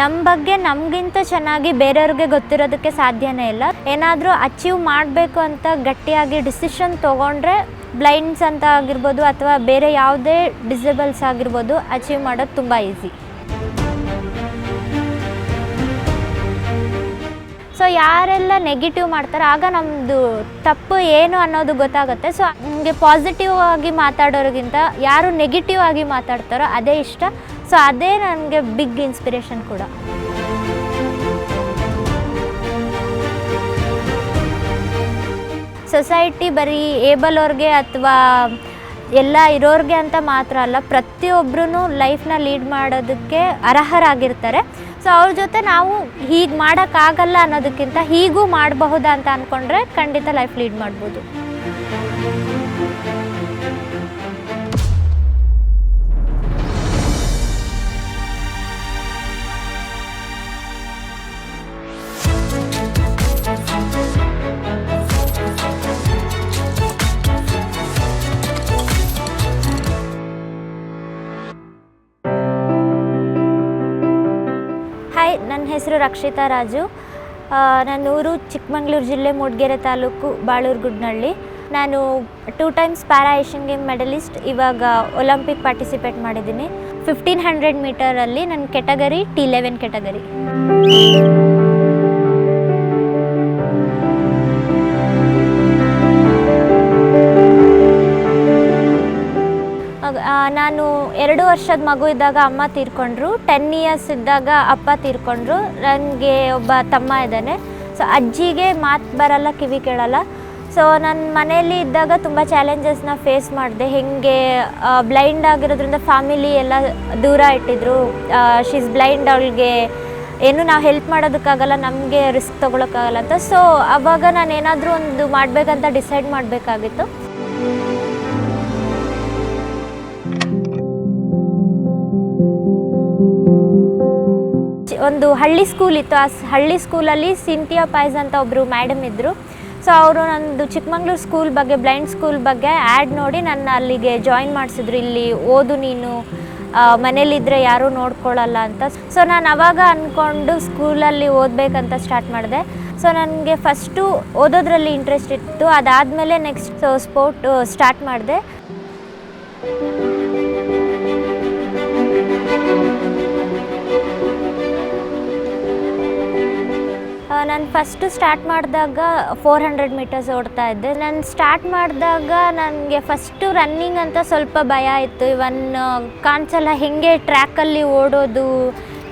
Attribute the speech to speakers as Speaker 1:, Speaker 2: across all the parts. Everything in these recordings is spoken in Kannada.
Speaker 1: ನಮ್ಮ ಬಗ್ಗೆ ನಮಗಿಂತ ಚೆನ್ನಾಗಿ ಬೇರೆಯವ್ರಿಗೆ ಗೊತ್ತಿರೋದಕ್ಕೆ ಸಾಧ್ಯನೇ ಇಲ್ಲ. ಏನಾದರೂ ಅಚೀವ್ ಮಾಡಬೇಕು ಅಂತ ಗಟ್ಟಿಯಾಗಿ ಡಿಸಿಷನ್ ತೊಗೊಂಡ್ರೆ ಬ್ಲೈಂಡ್ಸ್ ಅಂತ ಆಗಿರ್ಬೋದು ಅಥವಾ ಬೇರೆ ಯಾವುದೇ ಡಿಸೇಬಲ್ಸ್ ಆಗಿರ್ಬೋದು ಅಚೀವ್ ಮಾಡೋದು ತುಂಬ ಈಸಿ ಸೊ ಯಾರೆಲ್ಲ ನೆಗೆಟಿವ್ ಮಾಡ್ತಾರೋ, ಆಗ ನಮ್ಮದು ತಪ್ಪು ಏನು ಅನ್ನೋದು ಗೊತ್ತಾಗುತ್ತೆ. ಸೊ ನಮಗೆ ಪಾಸಿಟಿವ್ ಆಗಿ ಮಾತಾಡೋರಿಗಿಂತ ಯಾರು ನೆಗೆಟಿವ್ ಆಗಿ ಮಾತಾಡ್ತಾರೋ ಅದೇ ಇಷ್ಟ. ಸೊ ಅದೇ ನನಗೆ ಬಿಗ್ ಇನ್ಸ್ಪಿರೇಷನ್ ಕೂಡ. ಸೊಸೈಟಿ ಬರೀ ಏಬಲ್ ಅವ್ರಿಗೆ ಅಥವಾ ಎಲ್ಲ ಇರೋರಿಗೆ ಅಂತ ಮಾತ್ರ ಅಲ್ಲ ಪ್ರತಿಯೊಬ್ಬರೂ ಲೈಫ್ನ ಲೀಡ್ ಮಾಡೋದಕ್ಕೆ ಅರ್ಹರಾಗಿರ್ತಾರೆ. ಸೊ ಅವ್ರ ಜೊತೆ ನಾವು ಹೀಗೆ ಮಾಡೋಕ್ಕಾಗಲ್ಲ ಅನ್ನೋದಕ್ಕಿಂತ ಹೀಗೂ ಮಾಡಬಹುದಾ ಅಂತ ಅಂದ್ಕೊಂಡ್ರೆ ಖಂಡಿತ ಲೈಫ್ ಲೀಡ್ ಮಾಡ್ಬೋದು. ಹಾಯ್ ನನ್ನ ಹೆಸರು ರಕ್ಷಿತಾ ರಾಜು. ನನ್ನ ಊರು ಚಿಕ್ಕಮಂಗ್ಳೂರು ಜಿಲ್ಲೆ ಮೂಡಿಗೆರೆ ತಾಲೂಕು ಬಾಳೂರು ಗುಡ್ನಹಳ್ಳಿ ನಾನು two times para Asian game medalist ಇವಾಗ ಒಲಿಂಪಿಕ್ ಪಾರ್ಟಿಸಿಪೇಟ್ ಮಾಡಿದ್ದೀನಿ. ಫಿಫ್ಟೀನ್ ಹಂಡ್ರೆಡ್ ಮೀಟರಲ್ಲಿ ನನ್ನ ಕೆಟಗರಿ ಟಿ ಲೆವೆನ್ ಕೆಟಗರಿ ಎರಡು ವರ್ಷದ ಮಗು ಇದ್ದಾಗ ಅಮ್ಮ ತೀರ್ಕೊಂಡ್ರು ಟೆನ್ ಇಯರ್ಸ್ ಇದ್ದಾಗ ಅಪ್ಪ ತೀರ್ಕೊಂಡ್ರು. ನನಗೆ ಒಬ್ಬ ತಮ್ಮ ಇದ್ದಾನೆ. ಸೊ ಅಜ್ಜಿಗೆ ಮಾತು ಬರಲ್ಲ, ಕಿವಿ ಕೇಳಲ್ಲ. ಸೊ ನನ್ನ ಮನೆಯಲ್ಲಿ ಇದ್ದಾಗ ತುಂಬ ಚಾಲೆಂಜಸ್ನ ಫೇಸ್ ಮಾಡಿದೆ. ಹೆಂಗೆ ಬ್ಲೈಂಡ್ ಆಗಿರೋದ್ರಿಂದ ಫ್ಯಾಮಿಲಿ ಎಲ್ಲ ದೂರ ಇಟ್ಟಿದ್ರು. ಶೀಸ್ ಬ್ಲೈಂಡ್ ಅವಳಿಗೆ ಏನು ನಾವು ಹೆಲ್ಪ್ ಮಾಡೋದಕ್ಕಾಗಲ್ಲ, ನಮಗೆ ರಿಸ್ಕ್ ತೊಗೊಳಕ್ಕಾಗಲ್ಲ ಅಂತ. ಸೊ ಅವಾಗ ನಾನು ಏನಾದರೂ ಒಂದು ಮಾಡಬೇಕಂತ ಡಿಸೈಡ್ ಮಾಡಬೇಕಾಗಿತ್ತು. ಒಂದು ಹಳ್ಳಿ ಸ್ಕೂಲ್ ಇತ್ತು. ಆ ಹಳ್ಳಿ ಸ್ಕೂಲಲ್ಲಿ ಸಿಂಥಿಯಾ ಪಾಯ್ಸ್ ಅಂತ ಒಬ್ಬರು ಮೇಡಮ್ ಇದ್ದರು ಸೊ ಅವರು ನಂದು ಚಿಕ್ಕಮಂಗ್ಳೂರು ಸ್ಕೂಲ್ ಬಗ್ಗೆ ಬ್ಲೈಂಡ್ ಸ್ಕೂಲ್ ಬಗ್ಗೆ ಆ್ಯಡ್ ನೋಡಿ ನನ್ನ ಅಲ್ಲಿಗೆ ಜಾಯಿನ್ ಮಾಡಿಸಿದ್ರು. ಇಲ್ಲಿ ಓದು ನೀನು ಮನೇಲಿದ್ದರೆ ಯಾರೂ ನೋಡ್ಕೊಳ್ಳಲ್ಲ ಅಂತ. ಸೊ ನಾನು ಅವಾಗ ಅಂದ್ಕೊಂಡು ಸ್ಕೂಲಲ್ಲಿ ಓದಬೇಕಂತ ಸ್ಟಾರ್ಟ್ ಮಾಡಿದೆ. ಸೊ ನನಗೆ ಫಸ್ಟು ಓದೋದ್ರಲ್ಲಿ ಇಂಟ್ರೆಸ್ಟ್ ಇತ್ತು. ಅದಾದಮೇಲೆ ನೆಕ್ಸ್ಟ್ ಸ್ಪೋರ್ಟ್ ಸ್ಟಾರ್ಟ್ ಮಾಡಿದೆ. ನಾನು ಫಸ್ಟು ಸ್ಟಾರ್ಟ್ ಮಾಡಿದಾಗ ಫೋರ್ ಹಂಡ್ರೆಡ್ ಮೀಟರ್ಸ್ ಓಡ್ತಾ ಇದ್ದೆ. ನಾನು ಸ್ಟಾರ್ಟ್ ಮಾಡಿದಾಗ ನನಗೆ ಫಸ್ಟು ರನ್ನಿಂಗ್ ಅಂತ ಸ್ವಲ್ಪ ಭಯ ಇತ್ತು. ಇವನ್ ಕಾಣಿಸಲ್ಲ ಹೆಂಗೆ ಟ್ರ್ಯಾಕಲ್ಲಿ ಓಡೋದು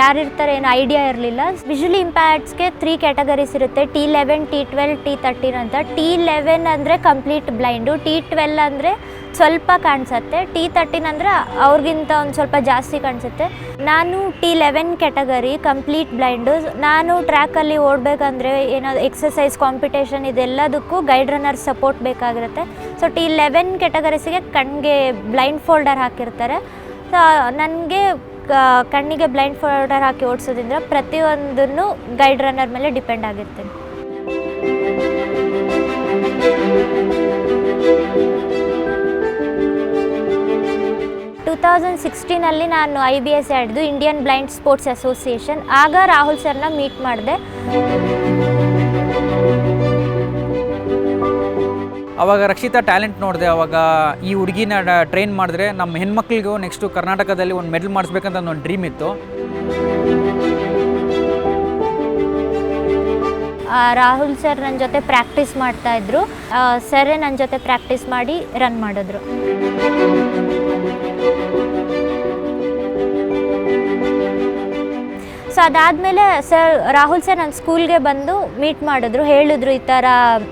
Speaker 1: ಯಾರಿರ್ತಾರೆ ಏನು ಐಡಿಯಾ ಇರಲಿಲ್ಲ. ವಿಜುಲಿ ಇಂಪ್ಯಾಕ್ಟ್ಸ್ಗೆ ತ್ರೀ ಕ್ಯಾಟಗರೀಸ್ ಇರುತ್ತೆ. T eleven T twelve T thirteen ಅಂತ. ಟಿ ಲೆವೆನ್ ಅಂದರೆ ಕಂಪ್ಲೀಟ್ ಬ್ಲೈಂಡು ಟಿ ಟ್ವೆಲ್ ಅಂದರೆ ಸ್ವಲ್ಪ ಕಾಣಿಸುತ್ತೆ. ಟಿ ತರ್ಟೀನ್ ಅಂದರೆ ಅವ್ರಿಗಿಂತ ಒಂದು ಸ್ವಲ್ಪ ಜಾಸ್ತಿ ಕಾಣಿಸುತ್ತೆ. ನಾನು T eleven category complete blind ನಾನು ಟ್ರ್ಯಾಕಲ್ಲಿ ಓಡಬೇಕಂದ್ರೆ ಏನಾದ್ರು ಎಕ್ಸಸೈಸ್ ಕಾಂಪಿಟೇಷನ್ ಇದೆಲ್ಲದಕ್ಕೂ ಗೈಡ್ ರನ್ನರ್ ಸಪೋರ್ಟ್ ಬೇಕಾಗಿರುತ್ತೆ. ಸೊ ಟಿ ಲೆವೆನ್ ಕ್ಯಾಟಗರೀಸಿಗೆ ಕಣ್ಣಿಗೆ ಬ್ಲೈಂಡ್ ಫೋಲ್ಡರ್ ಹಾಕಿರ್ತಾರೆ. ಸೊ ನನಗೆ ಕಣ್ಣಿಗೆ ಬ್ಲೈಂಡ್ ಫೋಲ್ಡರ್ ಹಾಕಿ ಓಡಿಸೋದ್ರಿಂದ ಪ್ರತಿಯೊಂದನ್ನು ಗೈಡ್ ರನ್ನರ್ ಮೇಲೆ ಡಿಪೆಂಡ್ ಆಗಿರ್ತೇನೆ ಟೂ ತೌಸಂಡ್ ಸಿಕ್ಸ್ಟೀನಲ್ಲಿ ನಾನು ಐ ಬಿ ಎಸ್ ಆಡಿದ್ದು ಇಂಡಿಯನ್ ಬ್ಲೈಂಡ್ ಸ್ಪೋರ್ಟ್ಸ್ ಅಸೋಸಿಯೇಷನ್. ಆಗ ರಾಹುಲ್ ಸರ್ನ ಮೀಟ್ ಮಾಡಿದೆ.
Speaker 2: ಅವಾಗ ರಕ್ಷಿತಾ ಟ್ಯಾಲೆಂಟ್ ನೋಡಿದೆ, ಅವಾಗ ಈ ಹುಡುಗಿನ ಟ್ರೈನ್ ಮಾಡಿದ್ರೆ ನಮ್ಮ ಹೆಣ್ಮಕ್ಳಿಗೂ ನೆಕ್ಸ್ಟು ಕರ್ನಾಟಕದಲ್ಲಿ ಒಂದು ಮೆಡಲ್ ಮಾಡಿಸ್ಬೇಕಂತ ಒಂದು ಡ್ರೀಮ್ ಇತ್ತು.
Speaker 1: ರಾಹುಲ್ ಸರ್ ನನ್ನ ಜೊತೆ ಪ್ರಾಕ್ಟೀಸ್ ಮಾಡ್ತಾ ಇದ್ರು. ಸರೇ ನನ್ನ ಜೊತೆ ಪ್ರಾಕ್ಟೀಸ್ ಮಾಡಿ ರನ್ ಮಾಡಿದ್ರು. ಅದಾದಮೇಲೆ ಸರ್, ರಾಹುಲ್ ಸರ್ ನನ್ನ ಸ್ಕೂಲ್ಗೆ ಬಂದು ಮೀಟ್ ಮಾಡಿದ್ರು. ಹೇಳಿದ್ರು ಈ ಥರ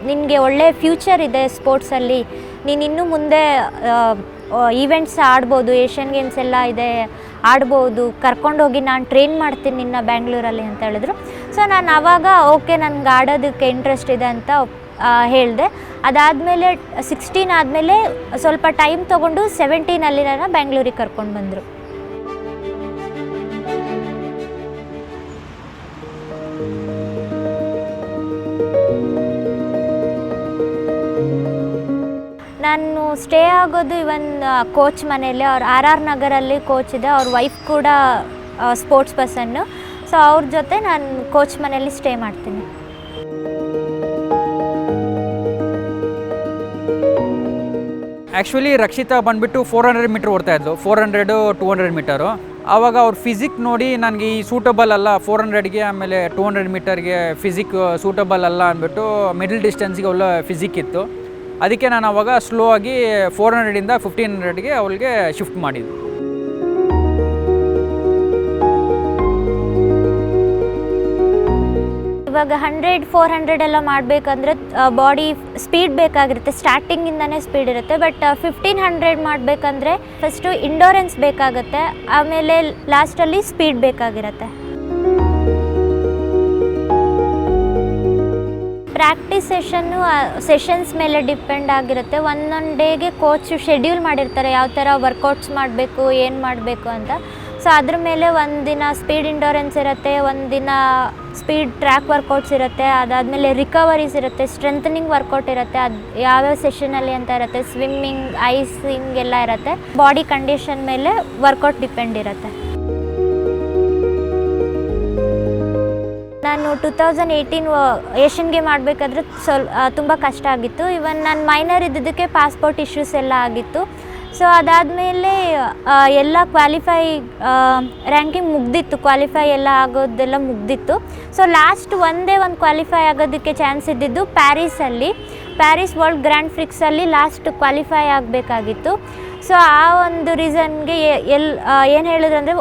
Speaker 1: ನಿನಗೆ ಒಳ್ಳೆ ಫ್ಯೂಚರ್ ಇದೆ ಸ್ಪೋರ್ಟ್ಸಲ್ಲಿ ನೀನು ಇನ್ನೂ ಮುಂದೆ ಈವೆಂಟ್ಸ್ ಆಡ್ಬೋದು ಏಷ್ಯನ್ ಗೇಮ್ಸ್ ಎಲ್ಲ ಇದೆ, ಆಡ್ಬೋದು. ಕರ್ಕೊಂಡೋಗಿ ನಾನು ಟ್ರೈನ್ ಮಾಡ್ತೀನಿ ನಿನ್ನ ಬ್ಯಾಂಗ್ಳೂರಲ್ಲಿ ಅಂತ ಹೇಳಿದ್ರು. ಸೊ ನಾನು ಆವಾಗ ಓಕೆ ನನಗೆ ಆಡೋದಕ್ಕೆ ಇಂಟ್ರೆಸ್ಟ್ ಇದೆ ಅಂತ ಹೇಳಿದೆ. ಅದಾದಮೇಲೆ ಸಿಕ್ಸ್ಟೀನ್ ಆದಮೇಲೆ ಸ್ವಲ್ಪ ಟೈಮ್ ತೊಗೊಂಡು ಸೆವೆಂಟೀನಲ್ಲಿ ನಾನು ಬ್ಯಾಂಗ್ಳೂರಿಗೆ ಕರ್ಕೊಂಡು ಬಂದರು. ನಾನು ಸ್ಟೇ ಆಗೋದು ಇವನ್ ಕೋಚ್ ಮನೆಯಲ್ಲಿ. ಅವ್ರು ಆರ್ ಆರ್ ನಗರಲ್ಲಿ ಕೋಚ್ ಇದೆ. ಅವ್ರ ವೈಫ್ ಕೂಡ ಸ್ಪೋರ್ಟ್ಸ್ ಪರ್ಸನ್ನು ಸೊ ಅವ್ರ ಜೊತೆ ನಾನು ಕೋಚ್ ಮನೆಯಲ್ಲಿ ಸ್ಟೇ ಮಾಡ್ತೀನಿ.
Speaker 2: ಆ್ಯಕ್ಚುಲಿ ರಕ್ಷಿತಾ ಬಂದುಬಿಟ್ಟು ಫೋರ್ ಹಂಡ್ರೆಡ್ ಮೀಟ್ರ್ ಓಡ್ತಾ ಇದ್ಲು. Four hundred two hundred metre ಆವಾಗ ಅವ್ರ ಫಿಸಿಕ್ ನೋಡಿ ನನಗೆ ಈ ಸೂಟಬಲ್ ಅಲ್ಲ. ಫೋರ್ ಹಂಡ್ರೆಡ್ಗೆ ಆಮೇಲೆ ಟೂ ಹಂಡ್ರೆಡ್ ಮೀಟರ್ಗೆ ಫಿಸಿಕ್ ಸೂಟಬಲ್ ಅಲ್ಲ ಅಂದ್ಬಿಟ್ಟು ಮಿಡಲ್ ಡಿಸ್ಟೆನ್ಸ್ಗೆ ಒಳ್ಳೆ ಫಿಸಿಕ್ ಇತ್ತು. ಅದಕ್ಕೆ ನಾನು ಅವಾಗ ಸ್ಲೋ ಆಗಿ ಫೋರ್ ಹಂಡ್ರೆಡಿಂದ ಫಿಫ್ಟೀನ್ ಹಂಡ್ರೆಡ್ಗೆ ಅವಳಿಗೆ ಶಿಫ್ಟ್ ಮಾಡಿದ್ದು.
Speaker 1: ಇವಾಗ ಹಂಡ್ರೆಡ್ ಫೋರ್ ಹಂಡ್ರೆಡ್ ಎಲ್ಲ ಮಾಡಬೇಕಂದ್ರೆ ಬಾಡಿ ಸ್ಪೀಡ್ ಬೇಕಾಗಿರುತ್ತೆ. ಸ್ಟಾರ್ಟಿಂಗಿಂದನೇ ಸ್ಪೀಡ್ ಇರುತ್ತೆ. ಬಟ್ ಫಿಫ್ಟೀನ್ ಹಂಡ್ರೆಡ್ ಮಾಡಬೇಕಂದ್ರೆ ಫಸ್ಟು ಇಂಡೋರೆನ್ಸ್ ಬೇಕಾಗುತ್ತೆ. ಆಮೇಲೆ ಲಾಸ್ಟಲ್ಲಿ ಸ್ಪೀಡ್ ಬೇಕಾಗಿರುತ್ತೆ. ಪ್ರಾಕ್ಟೀಸ್ ಸೆಷನ್ನು ಸೆಷನ್ಸ್ ಮೇಲೆ ಡಿಪೆಂಡ್ ಆಗಿರುತ್ತೆ. ಒಂದೊಂದು ಡೇಗೆ ಕೋಚ್ ಶೆಡ್ಯೂಲ್ ಮಾಡಿರ್ತಾರೆ. ಯಾವ ಥರ ವರ್ಕೌಟ್ಸ್ ಮಾಡಬೇಕು, ಏನು ಮಾಡಬೇಕು ಅಂತ. ಸೊ ಅದ್ರ ಮೇಲೆ ಒಂದಿನ ಸ್ಪೀಡ್ ಇಂಡೋರೆನ್ಸ್ ಇರುತ್ತೆ ಒಂದಿನ ಸ್ಪೀಡ್ ಟ್ರ್ಯಾಕ್ ವರ್ಕೌಟ್ಸ್ ಇರುತ್ತೆ. ಅದಾದಮೇಲೆ ರಿಕವರೀಸ್ ಇರುತ್ತೆ ಸ್ಟ್ರೆಂಥನಿಂಗ್ ವರ್ಕೌಟ್ ಇರುತ್ತೆ. ಅದು ಯಾವ್ಯಾವ ಸೆಷನಲ್ಲಿ ಅಂತ ಇರುತ್ತೆ. ಸ್ವಿಮ್ಮಿಂಗ್ ಐಸಿಂಗ್ ಎಲ್ಲ ಇರುತ್ತೆ. ಬಾಡಿ ಕಂಡೀಷನ್ ಮೇಲೆ ವರ್ಕೌಟ್ ಡಿಪೆಂಡ್ ಇರುತ್ತೆ. ನಾನು two thousand eighteen Asian game ಆಡಬೇಕಾದ್ರೆ ಸ್ವಲ್ ತುಂಬ ಕಷ್ಟ ಆಗಿತ್ತು. ಇವನ್ ನಾನು ಮೈನರ್ ಇದ್ದಿದ್ದಕ್ಕೆ ಪಾಸ್ಪೋರ್ಟ್ ಇಶ್ಯೂಸ್ ಎಲ್ಲ ಆಗಿತ್ತು. ಸೊ ಅದಾದಮೇಲೆ ಎಲ್ಲ ಕ್ವಾಲಿಫೈ ರ್ಯಾಂಕಿಂಗ್ ಮುಗ್ದಿತ್ತು. ಕ್ವಾಲಿಫೈ ಎಲ್ಲ ಆಗೋದೆಲ್ಲ ಮುಗ್ದಿತ್ತು. ಸೊ ಲಾಸ್ಟ್ ಒಂದೇ ಒಂದು ಕ್ವಾಲಿಫೈ ಆಗೋದಕ್ಕೆ ಚಾನ್ಸ್ ಇದ್ದಿದ್ದು ಪ್ಯಾರಿಸಲ್ಲಿ ಪ್ಯಾರಿಸ್ ವರ್ಲ್ಡ್ ಗ್ರ್ಯಾಂಡ್ ಫ್ರಿಕ್ಸಲ್ಲಿ ಲಾಸ್ಟ್ ಕ್ವಾಲಿಫೈ ಆಗಬೇಕಾಗಿತ್ತು. ಸೊ ಆ ಒಂದು ರೀಸನ್ಗೆ ಎಲ್ ಏನು ಹೇಳಿದ್ರಂದರೆ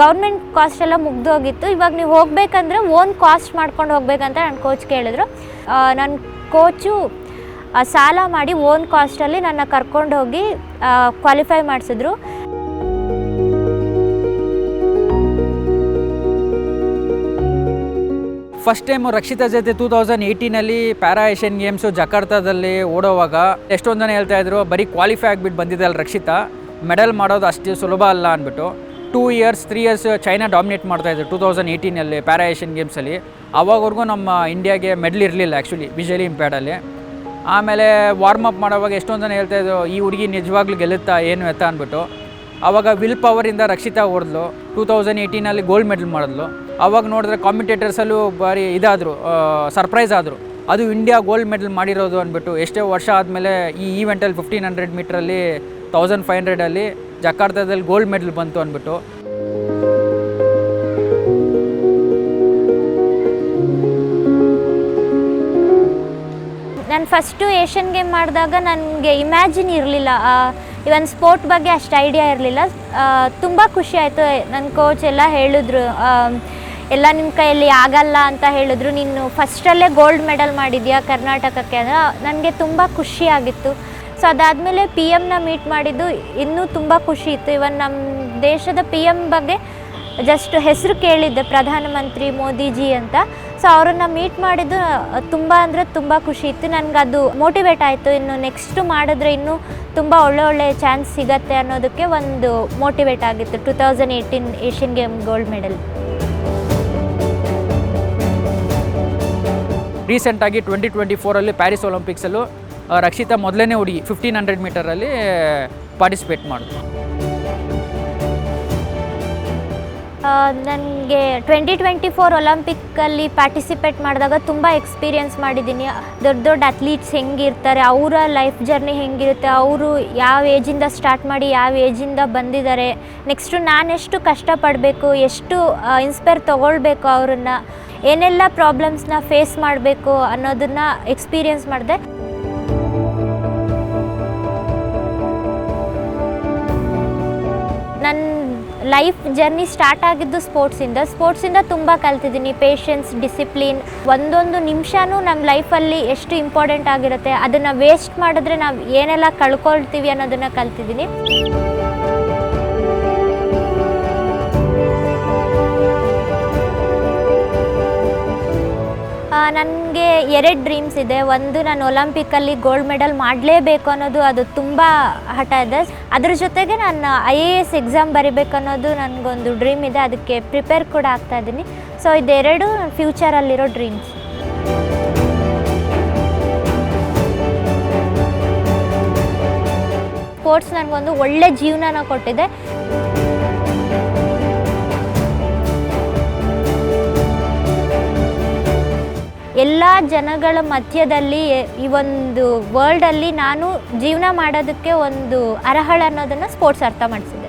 Speaker 1: ಗೌರ್ಮೆಂಟ್ ಕಾಸ್ಟ್ ಎಲ್ಲ ಮುಗ್ದೋಗಿತ್ತು. ಇವಾಗ ನೀವು ಹೋಗಬೇಕಂದ್ರೆ ಓನ್ ಕಾಸ್ಟ್ ಮಾಡ್ಕೊಂಡು ಹೋಗ್ಬೇಕಂತ ನನ್ನ ಕೋಚ್ ಕೇಳಿದ್ರು. ನನ್ನ ಕೋಚು ಸಾಲ ಮಾಡಿ ಓನ್ ಕಾಸ್ಟಲ್ಲಿ ನನ್ನ ಕರ್ಕೊಂಡು ಹೋಗಿ ಕ್ವಾಲಿಫೈ ಮಾಡಿಸಿದ್ರು.
Speaker 2: ಫಸ್ಟ್ ಟೈಮ್ ರಕ್ಷಿತಾ ಜೊತೆ ಟೂ ತೌಸಂಡ್ ಏಯ್ಟೀನಲ್ಲಿ ಪ್ಯಾರಾ ಏಷ್ಯನ್ ಗೇಮ್ಸು ಜಕಾರ್ತಾದಲ್ಲಿ ಓಡೋವಾಗ ಎಷ್ಟೊಂದು ಜನ ಹೇಳ್ತಾ ಇದ್ರು, ಬರೀ ಕ್ವಾಲಿಫೈ ಆಗಿಬಿಟ್ಟು ಬಂದಿದ್ದಲ್ಲ ರಕ್ಷಿತಾ ಮೆಡಲ್ ಮಾಡೋದು ಅಷ್ಟು ಸುಲಭ ಅಲ್ಲ ಅಂದ್ಬಿಟ್ಟು. Two years three years China dominate ಮಾಡ್ತಾಯಿದ್ರು ಟೂ ತೌಸಂಡ್ ಏಯ್ಟೀನಲ್ಲಿ ಪ್ಯಾರಾ ಏಷ್ಯನ್ ಗೇಮ್ಸಲ್ಲಿ ಅವಾಗವರೆಗೂ ನಮ್ಮ ಇಂಡಿಯಾಗೆ ಮೆಡಲ್ ಇರಲಿಲ್ಲ ಆ್ಯಕ್ಚುಲಿ ವಿಜುವಲಿ ಇಂಪ್ಯಾಡಲ್ಲಿ ಆಮೇಲೆ ವಾರ್ಮ್ ಅಪ್ ಮಾಡೋವಾಗ ಎಷ್ಟೊಂದು ಜನ ಹೇಳ್ತಾ ಹೇಳ್ತಾಯಿದ್ರು ಈ ಹುಡುಗಿ ನಿಜವಾಗ್ಲೂ ಗೆಲ್ಲುತ್ತಾ, ಏನು ಎತ್ತ ಅಂದ್ಬಿಟ್ಟು. ಆವಾಗ ವಿಲ್ ಪವರಿಂದ ರಕ್ಷಿತಾ ಓಡಿದ್ಲು. ಟೂ ತೌಸಂಡ್ ಏಯ್ಟೀನಲ್ಲಿ ಗೋಲ್ಡ್ ಮೆಡಲ್ ಮಾಡಿದ್ಲು. ಅವಾಗ ನೋಡಿದ್ರೆ ಕಾಂಪಿಟೇಟರ್ಸಲ್ಲೂ ಭಾರಿ ಇದಾದರು ಸರ್ಪ್ರೈಸ್ ಆದರು. ಅದು ಇಂಡಿಯಾ ಗೋಲ್ಡ್ ಮೆಡಲ್ ಮಾಡಿರೋದು ಅಂದ್ಬಿಟ್ಟು ಎಷ್ಟೇ ವರ್ಷ ಆದಮೇಲೆ ಈ ಈವೆಂಟಲ್ಲಿ ಫಿಫ್ಟೀನ್ ಹಂಡ್ರೆಡ್ ಮೀಟ್ರಲ್ಲಿ ತೌಸಂಡ್ ಫೈವ್ ಹಂಡ್ರೆಡಲ್ಲಿ ಜಕಾರ್ತಾದಲ್ಲಿ ಗೋಲ್ಡ್ ಮೆಡಲ್ ಬಂತು ಅಂದ್ಬಿಟ್ಟು.
Speaker 1: ನಾನು ಫಸ್ಟು ಏಷ್ಯನ್ ಗೇಮ್ ಮಾಡಿದಾಗ ನನಗೆ ಇಮ್ಯಾಜಿನ್ ಇರಲಿಲ್ಲ. ಇವನ್ ಸ್ಪೋರ್ಟ್ ಬಗ್ಗೆ ಅಷ್ಟು ಐಡಿಯಾ ಇರಲಿಲ್ಲ. ತುಂಬ ಖುಷಿ ಆಯಿತು. ನನ್ನ ಕೋಚ್ ಎಲ್ಲ ಹೇಳಿದ್ರು ಎಲ್ಲ ನಿಮ್ಮ ಕೈಯಲ್ಲಿ ಆಗಲ್ಲ ಅಂತ ಹೇಳಿದ್ರು. ನೀನು ಫಸ್ಟಲ್ಲೇ ಗೋಲ್ಡ್ ಮೆಡಲ್ ಮಾಡಿದ್ಯಾ ಕರ್ನಾಟಕಕ್ಕೆ ಅಂದರೆ ನನಗೆ ತುಂಬ ಖುಷಿ ಆಗಿತ್ತು. ಸೊ ಅದಾದಮೇಲೆ ಪಿ ಎಮ್ನ ಮೀಟ್ ಮಾಡಿದ್ದು ಇನ್ನೂ ತುಂಬ ಖುಷಿ ಇತ್ತು. ಇವನ್ ನಮ್ಮ ದೇಶದ ಪಿ ಎಂ ಬಗ್ಗೆ ಜಸ್ಟ್ ಹೆಸರು ಕೇಳಿದ್ದೆ, ಪ್ರಧಾನಮಂತ್ರಿ ಮೋದಿಜಿ ಅಂತ. ಸೊ ಅವರನ್ನು ಮೀಟ್ ಮಾಡಿದ್ದು ತುಂಬ ಅಂದರೆ ತುಂಬ ಖುಷಿ ಇತ್ತು. ನನಗೆ ಅದು ಮೋಟಿವೇಟ್ ಆಯಿತು. ಇನ್ನು ನೆಕ್ಸ್ಟು ಮಾಡಿದ್ರೆ ಇನ್ನೂ ತುಂಬ ಒಳ್ಳೆ ಒಳ್ಳೆ ಚಾನ್ಸ್ ಸಿಗತ್ತೆ ಅನ್ನೋದಕ್ಕೆ ಒಂದು ಮೋಟಿವೇಟ್ ಆಗಿತ್ತು. Two thousand eighteen Asian game gold medal
Speaker 2: ರೀಸೆಂಟಾಗಿ ಟ್ವೆಂಟಿ ಟ್ವೆಂಟಿ ಫೋರಲ್ಲಿ ಪ್ಯಾರಿಸ್ ಒಲಿಂಪಿಕ್ಸಲ್ಲೂ ರಕ್ಷಿತಾ ಮೊದಲನೇ ಹುಡುಗಿ ಫಿಫ್ಟೀನ್ ಹಂಡ್ರೆಡ್ ಮೀಟರಲ್ಲಿ ಪಾರ್ಟಿಸಿಪೇಟ್ ಮಾಡಿದ್ರು
Speaker 1: ನನಗೆ ಟ್ವೆಂಟಿ ಟ್ವೆಂಟಿ ಫೋರ್ ಒಲಂಪಿಕ್ಕಲ್ಲಿ ಪಾರ್ಟಿಸಿಪೇಟ್ ಮಾಡಿದಾಗ ತುಂಬ ಎಕ್ಸ್ಪೀರಿಯೆನ್ಸ್ ಮಾಡಿದ್ದೀನಿ. ದೊಡ್ಡ ದೊಡ್ಡ ಅಥ್ಲೀಟ್ಸ್ ಹೆಂಗಿರ್ತಾರೆ, ಅವರ ಲೈಫ್ ಜರ್ನಿ ಹೆಂಗಿರುತ್ತೆ, ಅವರು ಯಾವ ಏಜಿಂದ ಸ್ಟಾರ್ಟ್ ಮಾಡಿ ಯಾವ ಏಜಿಂದ ಬಂದಿದ್ದಾರೆ. ನೆಕ್ಸ್ಟು ನಾನೆಷ್ಟು ಕಷ್ಟಪಡಬೇಕು, ಎಷ್ಟು ಇನ್ಸ್ಪೈರ್ ತೊಗೊಳ್ಬೇಕು ಅವ್ರನ್ನ ಏನೆಲ್ಲ ಪ್ರಾಬ್ಲಮ್ಸ್ನ ಫೇಸ್ ಮಾಡಬೇಕು ಅನ್ನೋದನ್ನ ಎಕ್ಸ್ಪೀರಿಯನ್ಸ್ ಮಾಡಿದೆ. ನನ್ನ ಲೈಫ್ ಜರ್ನಿ ಸ್ಟಾರ್ಟ್ ಆಗಿದ್ದು ಸ್ಪೋರ್ಟ್ಸಿಂದ ಸ್ಪೋರ್ಟ್ಸಿಂದ ತುಂಬ ಕಲ್ತಿದ್ದೀನಿ. ಪೇಷನ್ಸ್ ಡಿಸಿಪ್ಲಿನ್ ಒಂದೊಂದು ನಿಮಿಷನೂ ನಮ್ಮ ಲೈಫಲ್ಲಿ ಎಷ್ಟು ಇಂಪಾರ್ಟೆಂಟ್ ಆಗಿರುತ್ತೆ, ಅದನ್ನು ವೇಸ್ಟ್ ಮಾಡಿದ್ರೆ ನಾವು ಏನೆಲ್ಲ ಕಳ್ಕೊಳ್ತೀವಿ ಅನ್ನೋದನ್ನು ಕಲ್ತಿದ್ದೀನಿ. ನನಗೆ ಎರಡು ಡ್ರೀಮ್ಸ್ ಇದೆ. ಒಂದು ನಾನು ಒಲಿಂಪಿಕಲ್ಲಿ ಗೋಲ್ಡ್ ಮೆಡಲ್ ಮಾಡಲೇಬೇಕು ಅನ್ನೋದು ಅದು ತುಂಬ ಹಠ ಇದೆ. ಅದ್ರ ಜೊತೆಗೆ ನಾನು ಐ ಎ ಎಸ್ ಎಕ್ಸಾಮ್ ಬರಿಬೇಕನ್ನೋದು ನನಗೊಂದು ಡ್ರೀಮ್ ಇದೆ. ಅದಕ್ಕೆ ಪ್ರಿಪೇರ್ ಕೂಡ ಆಗ್ತಾ ಇದ್ದೀನಿ. ಸೊ ಇದೆರಡು ಫ್ಯೂಚರಲ್ಲಿರೋ ಡ್ರೀಮ್ಸ್ ಸ್ಪೋರ್ಟ್ಸ್ ನನಗೊಂದು ಒಳ್ಳೆ ಜೀವನನ ಕೊಟ್ಟಿದೆ. ಎಲ್ಲ ಜನಗಳ ಮಧ್ಯದಲ್ಲಿ ಈ ಒಂದು ವರ್ಲ್ಡಲ್ಲಿ ನಾನು ಜೀವನ ಮಾಡೋದಕ್ಕೆ ಒಂದು ಅರ್ಹಳ ಅನ್ನೋದನ್ನು ಸ್ಪೋರ್ಟ್ಸ್ ಅರ್ಥ ಮಾಡಿಸಿದೆ